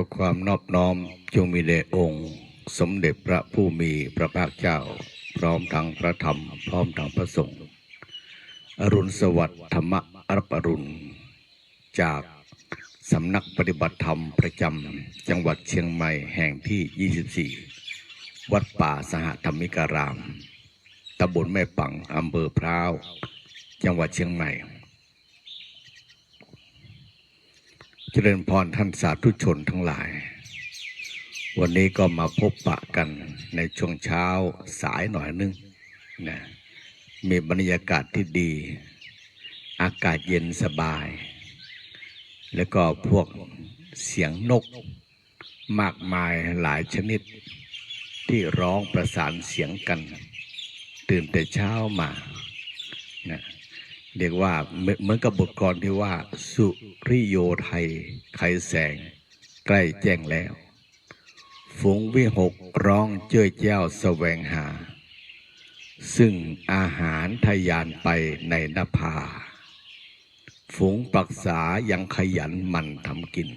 ก็ความนอบน้อมจงมีแด่องค์ สมเด็จพระผู้มีพระภาคเจ้า พร้อมทั้งพระธรรม พร้อมทั้งพระสงฆ์อรุณสวัสดิ์ธรรมรับอรุณ จากสำนักปฏิบัติธรรมประจำจังหวัดเชียงใหม่แห่งที่ 24 วัดป่าสหธรรมิการาม ตำบลแม่ปังอำเภอพร้าว จังหวัดเชียงใหม่ เจริญพรท่านสาธุชนทั้งหลาย วันนี้ก็มาพบปะกันในช่วงเช้าสายหน่อยนึงนะมีบรรยากาศที่ดี อากาศเย็นสบาย แล้วก็พวกเสียงนก มากมายหลายชนิด ที่ร้องประสานเสียงกัน ตื่นแต่เช้ามานะ เรียกว่าเหมือนกับบทกลอนที่ว่า สุริโยไทย ไขแสง ใกล้แจ้งแล้ว ฝูงวิหกร้องเจ้ยแจ้วแสวงหา ซึ่งอาหารทะยานไปในนภา ฝูงปักษายังขยันมันทำกิน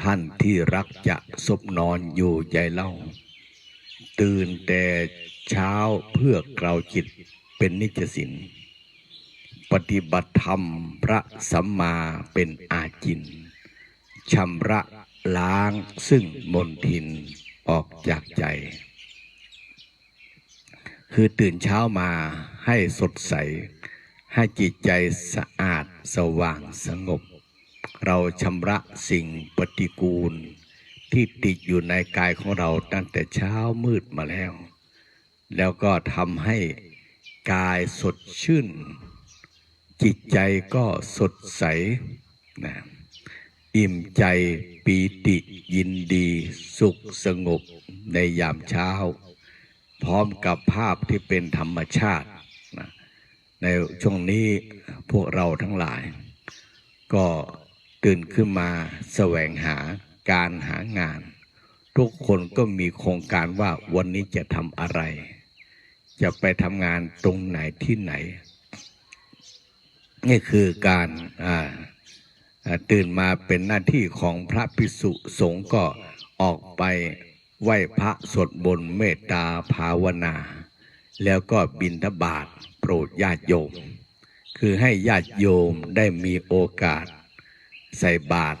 ท่านที่รักจะซบนอนอยู่ใจเล่า ตื่นแต่เช้าเพื่อกล่าวจิตเป็นนิจสิน ปฏิบัติธรรมพระสัมมาเป็นอาจินชำระล้างซึ่งมนทินออกจากใจ คือตื่นเช้ามาให้สดใส ให้จิตใจสะอาดสว่างสงบ เราชำระสิ่งปฏิกูล ที่ติดอยู่ในกายของเราตั้งแต่เช้ามืดมาแล้ว แล้วก็ทำให้กายสดชื่น จิตใจก็สดใสนะอิ่มใจปีติยินดีสุขสงบในยามเช้า พร้อมกับภาพที่เป็นธรรมชาตินะในช่วงนี้พวกเราทั้งหลาย ก็ตื่นขึ้นมาแสวงหาการหางาน ทุกคนก็มีโครงการว่าวันนี้จะทำอะไร จะไปทำงานตรงไหนที่ไหน นี่คือการตื่นมาเป็นหน้าที่ของพระภิกษุสงฆ์ก็ออกไปไหว้พระสวดบนต์เมตตาภาวนา แล้วก็บิณฑบาตโปรดญาติโยม คือให้ญาติโยมได้มีโอกาส ใส่บาตร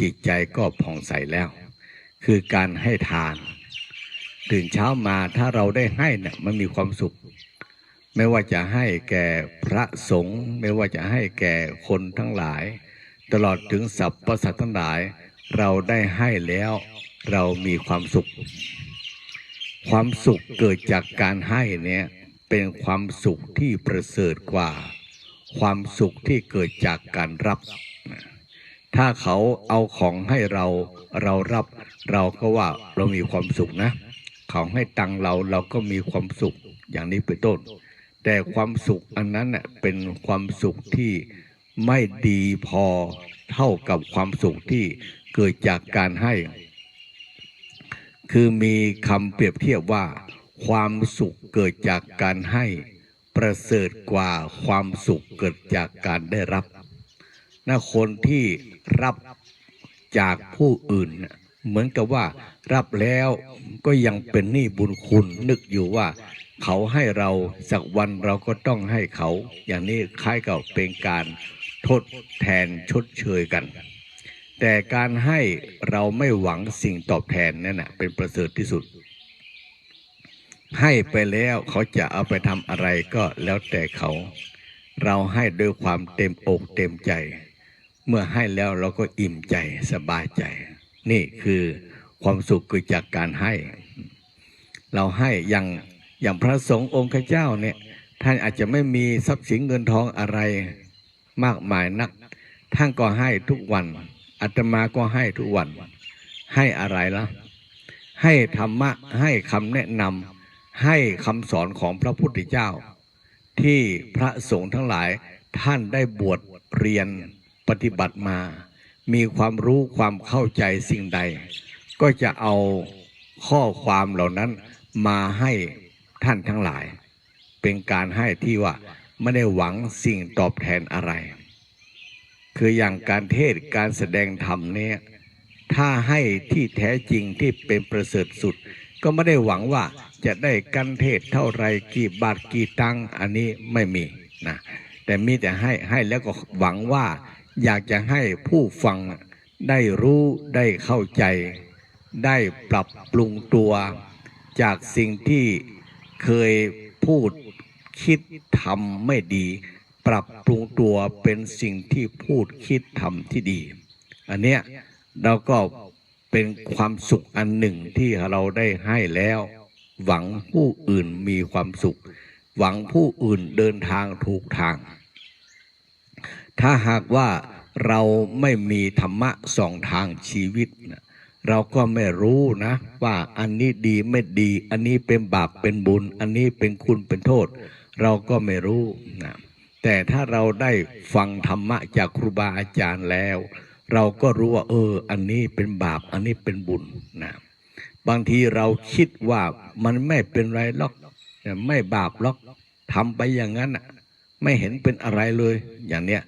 จิตใจก็ผ่องใสแล้ว คือการให้ทาน ตื่นเช้ามาถ้าเราได้ให้นี่ยมันมีความสุข ไม่ว่าจะให้แก่พระสงฆ์ไม่ว่าจะให้แก่คนทั้งหลาย ตลอดถึงสรรพสัตว์ทั้งหลาย เราได้ให้แล้วเรามีความสุข ความสุขเกิดจากการให้เนี่ยเป็นความสุขที่ประเสริฐกว่า ความสุขที่เกิดจากการรับ ถ้าเขาเอาของให้เราเรารับ เราก็ว่าเรามีความสุขนะ เขาให้ตังเราเราก็มีความสุขอย่างนี้เป็นต้น แต่ความสุขอันนั้นเน่ะเป็นความสุขที่ไม่ดีพอเท่ากับความสุขที่เกิดจากการให้ คือมีคำเปรียบเทียบว่า ความสุขเกิดจากการให้ ประเสริฐกว่าความสุขเกิดจากการได้รับนะคนที่รับจากผู้อื่นน่ะเหมือนกับว่ารับแล้วก็ยังเป็นหนี้บุญคุณนึกอยู่ว่า เขาให้เราสักวันเราก็ต้องให้เขา อย่างนี้คล้ายกับเป็นการทดแทนชดเชยกัน แต่การให้เราไม่หวังสิ่งตอบแทนนั่นนะเป็นประเสริฐที่สุด ให้ไปแล้วเขาจะเอาไปทำอะไรก็แล้วแต่เขา เราให้ด้วยความเต็มอกเต็มใจ เมื่อให้แล้วเราก็อิ่มใจสบายใจ นี่คือความสุขเกิดจากการให้ เราให้อย่าง อย่างพระสงฆ์องค์ข้าเจ้าเนี่ย ท่านอาจจะไม่มีทรัพย์สินเงินทองอะไรมากมายนัก ท่านก็ให้ทุกวันอาตมาก็ให้ทุกวัน ให้อะไรล่ะ ให้ธรรมะให้คำแนะนำให้คำสอนของพระพุทธเจ้า ที่พระสงฆ์ทั้งหลายท่านได้บวชเรียนปฏิบัติมา มีความรู้ความเข้าใจสิ่งใด ก็จะเอาข้อความเหล่านั้นมาให้ ท่านทั้งหลาย เป็นการให้ที่ว่าไม่ได้หวังสิ่งตอบแทนอะไร คืออย่างการเทศการแสดงธรรมเนี่ยถ้าให้ที่แท้จริงที่เป็นประเสริฐสุด ก็ไม่ได้หวังว่าจะได้กันเทศเท่าไรกี่บาทกี่ตังค์อันนี้ไม่มีนะแต่มีแต่ให้ให้แล้วก็หวังว่า อยากจะให้ผู้ฟังได้รู้ได้เข้าใจ ได้ปรับปรุงตัว จากสิ่งที่ เคยพูดคิดทำไม่ดี ปรับปรุงตัวเป็นสิ่งที่พูดคิดทำที่ดี อันเนี้ยเราก็เป็นความสุขอันหนึ่งที่เราได้ให้แล้ว หวังผู้อื่นมีความสุข หวังผู้อื่นเดินทางถูกทาง ถ้าหากว่าเราไม่มีธรรมะสองทางชีวิตนะ เราก็ไม่รู้นะ ว่าอันนี้ดีไม่ดี อันนี้เป็นบาปเป็นบุญ อันนี้เป็นคุณเป็นโทษ เราก็ไม่รู้นะแต่ถ้าเราได้ฟังธรรมะจากครูบาอาจารย์แล้ว เราก็รู้ว่า เออ อันนี้เป็นบาปอันนี้เป็นบุญนะบางทีเราคิดว่ามันไม่เป็นไรหรอกไม่บาปหรอกทำไปอย่างนั้นน่ะไม่เห็นเป็นอะไรเลย อย่างเนี้ย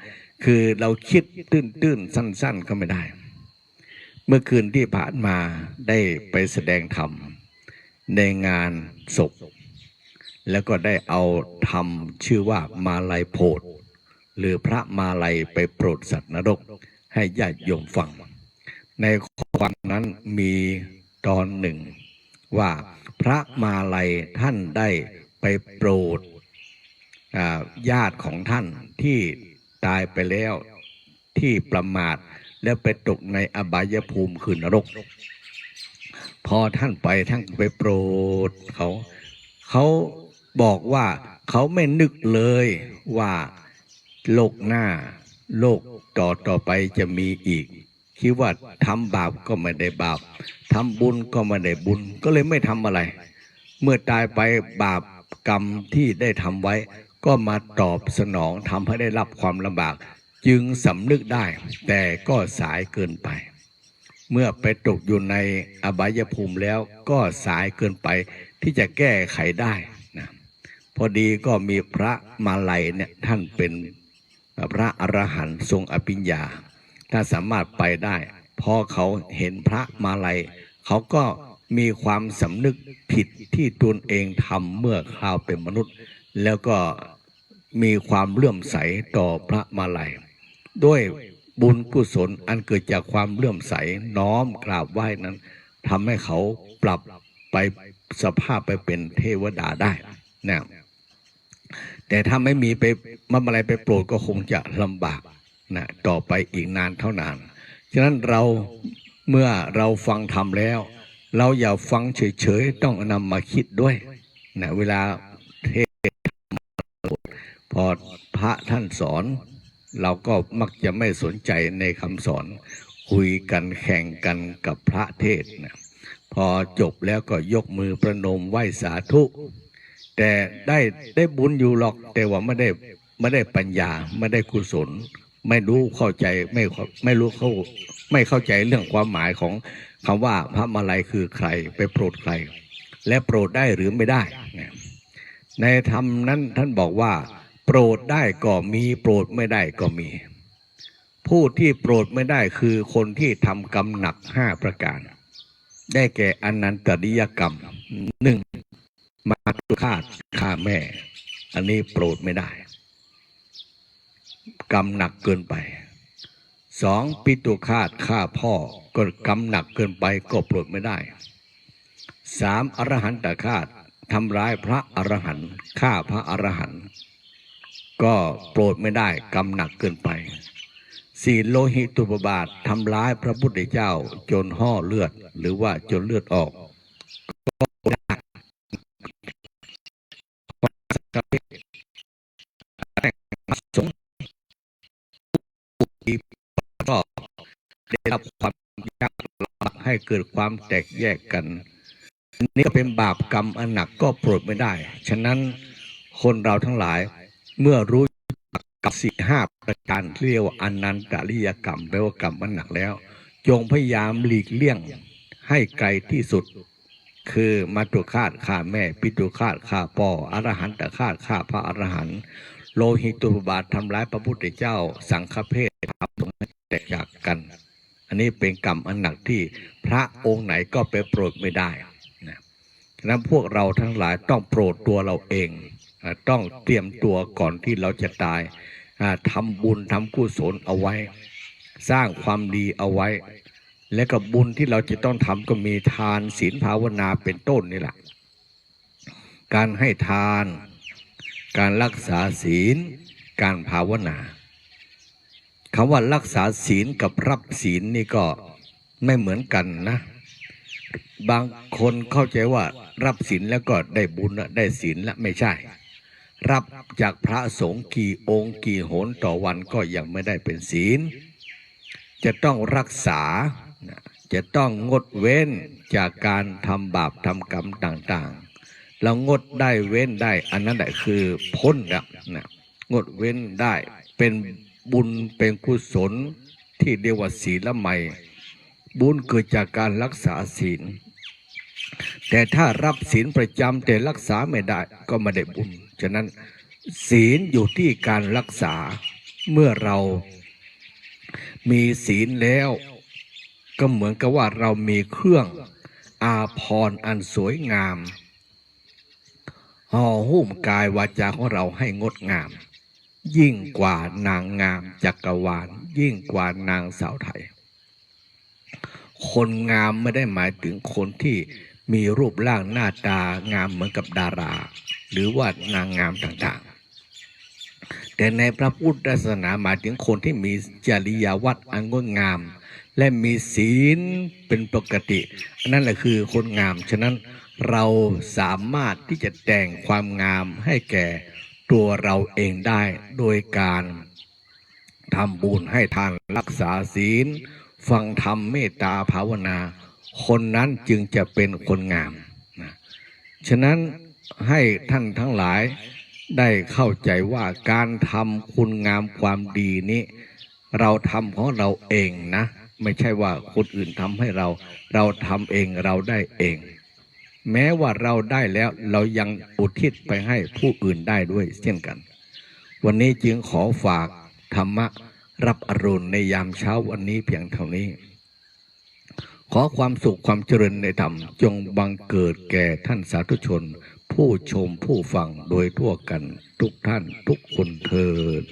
คือเราคิดตื้นๆสั้น ๆ ก็ไม่ได้ เมื่อคืนที่ผ่านมาได้ไปแสดงธรรม ในงานศพ แล้วก็ได้เอาธรรมชื่อว่ามาลัยโพธหรือพระมาลัยไปโปรดสัตว์นรก ให้ญาติโยมฟัง ในความนั้นมีตอนหนึ่ง ว่าพระมาลัยท่านได้ไปโปรดญาติของท่านที่ตายไปแล้วที่ประมาท แล้วไปตกในอบายภูมิคือนรก พอท่านไปท่านไปโปรดเขาเขาบอกว่าเขาไม่นึกเลยว่าโลกหน้า โลกต่อต่อไปจะมีอีก คิดว่าทำบาปก็ไม่ได้บาปทำบุญก็ไม่ได้บุญ ก็เลยไม่ทำอะไร เมื่อตายไปบาปกรรมที่ได้ทำไว้ ก็มาตอบสนองทำให้ได้รับความลำบาก จึงสำนึกได้ แต่ก็สายเกินไป เมื่อไปตกอยู่ในอบายภูมิแล้วก็สายเกินไปที่จะแก้ไขได้นะพอดีก็มีพระมาลัยเนี่ยท่านเป็นพระอรหันต์ทรงอภิญญา ถ้าสามารถไปได้พอเขาเห็นพระมาลัย เขาก็มีความสำนึกผิดที่ตนเองทำเมื่อคราวเป็นมนุษย์ แล้วก็มีความเลื่อมใสต่อพระมาลัย ด้วยบุญกุศลอันเกิดจากความเลื่อมใสน้อมกราบไหว้นั้นทำให้เขาปรับไปสภาพไปเป็นเทวดาได้นะแต่ถ้าไม่มีไปมาอะไรไปโปรดก็คงจะลำบากนะต่อไปอีกนานเท่านาน ฉะนั้นเราเมื่อเราฟังทำแล้ว เราอย่าฟังเฉยๆ ต้องนำมาคิดด้วยนะเวลาเทศพอพระท่านสอน เราก็มักจะไม่สนใจในคำสอน คุยกันแข่งกันกับพระเทศนะพอจบแล้วก็ยกมือประนมไหว้สาธุ แต่ได้ได้บุญอยู่หรอกแต่ว่าไม่ได้ไม่ได้ปัญญาไม่ได้กุศล ไม่รู้เข้าใจไม่ไม่รู้เข้าไม่เข้าใจเรื่องความหมายของคำว่าพระมาลัยคือใครไปโปรดใคร และโปรดได้หรือไม่ได้เนี่ยในธรรมนั้นท่านบอกว่า โปรดได้ก็มีโปรดไม่ได้ก็มี ผู้ที่โปรดไม่ได้คือคนที่ทำกรรมหนักห้าประการ ได้แก่อนันตริยกรรมหนึ่งมาตุคาตฆ่าแม่ อันนี้โปรดไม่ได้ กรรมหนักเกินไปสองปิตุคาตฆ่าพ่อก็กรรมหนักเกินไปก็โปรดไม่ได้สามอรหันตคาตทำร้ายพระอรหันต์ฆ่าพระอรหันต์ ก็โปรดไม่ได้กรรมหนักเกินไป สีโลหิตุปบาททำร้ายพระพุทธเจ้าจนห่อเลือด หรือว่าจนเลือดออกก็ได้สงฆ์ก็ได้รับความยากลำบากให้เกิดความแตกแยกกัน นี่ก็เป็นบาปกรรมอันหนักก็โปรดไม่ได้ ฉะนั้นคนเราทั้งหลาย เมื่อรู้กับสี่ห้าประการเรียกว่าอนันตริยกรรมแปลว่ากรรมอันหนักแล้ว จงพยายามหลีกเลี่ยงให้ไกลที่สุด คือมาตุคาตฆ่าแม่ ปิตุคาตฆ่าพ่ออรหันตคาตฆ่าพระอรหันต์โลหิตุบาททำร้ายพระพุทธเจ้า สังฆเพศทำตรงนั้นแตกจากกัน อันนี้เป็นกรรมอันหนักที่พระองค์ไหนก็ไปโปรดไม่ได้นะฉะนั้นพวกเราทั้งหลายต้องโปรดตัวเราเอง ต้องเตรียมตัวก่อนที่เราจะตายอ่าทำบุญทำกุศลเอาไว้ สร้างความดีเอาไว้ และกับบุญที่เราจะต้องทำก็มีทานศีลภาวนาเป็นต้นนี่แหละ การให้ทาน การรักษาศีล การภาวนาคำว่ารักษาศีลกับรับศีลนี่ก็ไม่เหมือนกันนะ บางคนเข้าใจว่ารับศีลแล้วก็ได้บุญได้ศีลและไม่ใช่ รับจากพระสงฆ์กี่องค์กี่โหนต่อวันก็ยังไม่ได้เป็นศีล จะต้องรักษา จะต้องงดเว้นจากการทำบาปทำกรรมต่างๆ เรางดได้เว้นได้ อันนั้นแหละคือพ้นนะงดเว้นได้เป็นบุญเป็นกุศลที่เรียกว่าศีลใหม่ บุญเกิดจากการรักษาศีล แต่ถ้ารับศีลประจำแต่รักษาไม่ได้ก็ไม่ได้บุญ ฉะนั้นศีลอยู่ที่การรักษาเมื่อเรามีศีลแล้ว ก็เหมือนกับว่าเรามีเครื่องอาภรณ์อันสวยงามห่อหุ้มกายวาจาของเราให้งดงาม ยิ่งกว่านางงามจักรวาล ยิ่งกว่านางสาวไทย คนงามไม่ได้หมายถึงคนที่มีรูปร่างหน้าตางามเหมือนกับดารา หรือว่านางงามต่างๆ แต่ในพระพุทธศาสนาหมายถึงคนที่มีจริยวัตรอันงดงาม และมีศีลเป็นปกตินนั่นแหละคือคนงาม ฉะนั้นเราสามารถที่จะแต่งความงามให้แก่ตัวเราเองได้โดยการทำบุญให้ทานรักษาศีล ฟังธรรมเมตตาภาวนา คนนั้นจึงจะเป็นคนงามนะฉะนั้น ให้ท่านทั้งหลายได้เข้าใจว่าการทำคุณงามความดีนี้ เราทำของเราเองนะ ไม่ใช่ว่าคนอื่นทำให้เรา เราทำเองเราได้เอง แม้ว่าเราได้แล้วเรายังอุทิศไปให้ผู้อื่นได้ด้วยเช่นกัน วันนี้จึงขอฝากธรรมะรับอรุณในยามเช้าวันนี้เพียงเท่านี้ ขอความสุขความเจริญในธรรมจงบังเกิดแก่ท่านสาธุชน ผู้ชมผู้ฟังโดยทั่วกันทุกท่านทุกคนเทิน